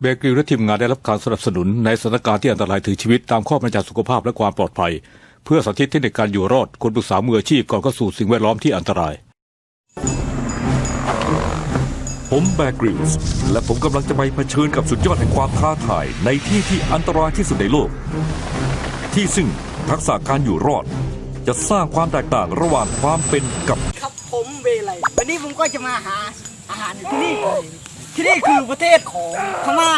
เบเกอรี่และทีมงานได้รับการสนับสนุนในสถานการณ์ที่อันตรายถึงชีวิตตามข้อบรรยายสุขภาพและความปลอดภัย เพื่อสาธิตเทคนิคการอยู่รอดคนปรึกษามืออาชีพก่อนเข้าสู่สิ่งแวดล้อมที่อันตราย ผมแบกริลส์และผมกำลังจะไปเผชิญกับสุดยอดแห่งความท้าทายในที่ที่อันตรายที่สุดในโลก ที่ซึ่งทักษะการอยู่รอด จะสร้างความแตกต่างระหว่างความเป็นกับ ครับผมเวไลวันนี้ผมก็จะมาหาอาหารอยู่ที่นี่เลย ที่นี่คือประเทศของพม่า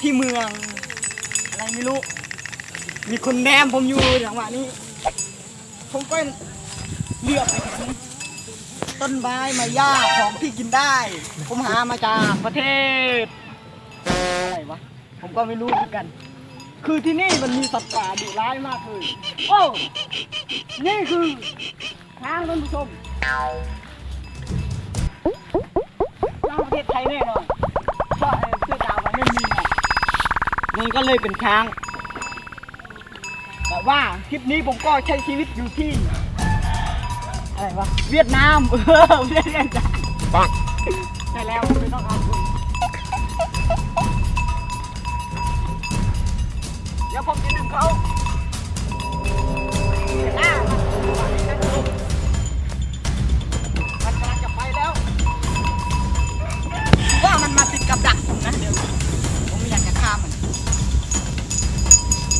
ที่เมือง อะไรไม่รู้ มีคนแนมผมอยู่จังหวะนี้ ผมก็เลือกไปเห็นต้นไม้มาย่าของที่กินได้ ผมหามาจากประเทศอะไรวะผมก็ไม่รู้เหมือนกัน คือที่นี่มันมีสัตว์ป่าดุร้ายมากเลยโอ้นี่คือช้างท่านผู้ชมช้างประเทศไทยแน่นอน ก็เลยเป็นช้าง แต่ว่าคลิปนี้ผมก็ใช้ชีวิตอยู่ที่ อะไรวะ เวียดนามเออเวียดนามปังใช่แล้วไม่ต้องเอาคุณเดี๋ยวผมจะดึงเขา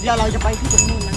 เดี๋ยวเราจะไปที่ตรงนู้นนะ